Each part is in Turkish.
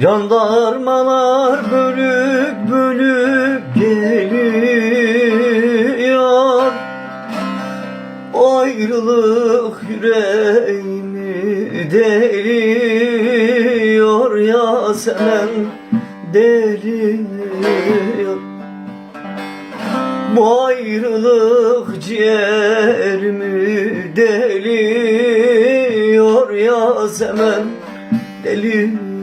Jandarmalar bölük bölük geliyor. Ayrılık yüreğimi deliyor. Yasemen deliyor. Bu ayrılık ciğerimi deliyor. Yasemen deliyor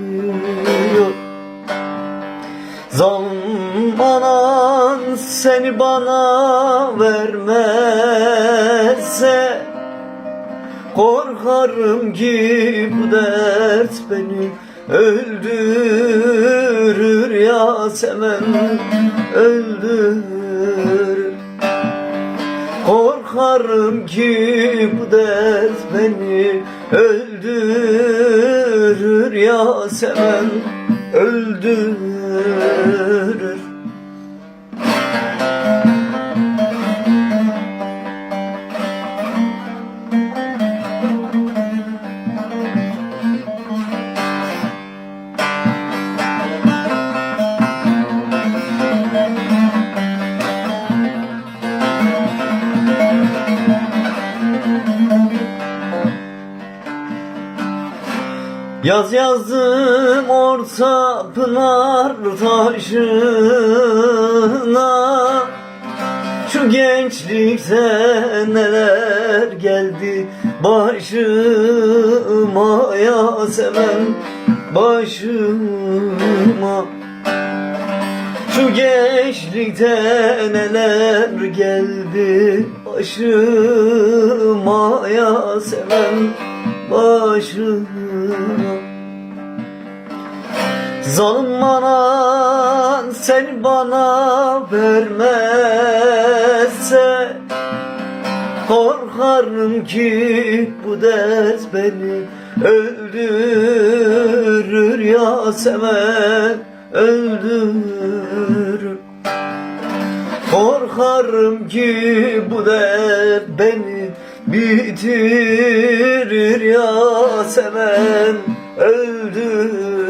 Zalim anan seni bana vermezse Korkarım ki bu dert beni öldürür Yasemen öldürür. Korkarım ki bu dert beni öldürür Yasemen öldürür Yaz yazdım orta pınar taşına. Şu gençlikte neler geldi başıma Yasemen başıma. Şu gençlikte neler geldi başıma Yasemen başıma Zalim anan sen bana vermezse Korkarım ki bu dert beni öldürür Yasemen öldürür. Korkarım ki bu dert beni bitirir Yasemen öldürür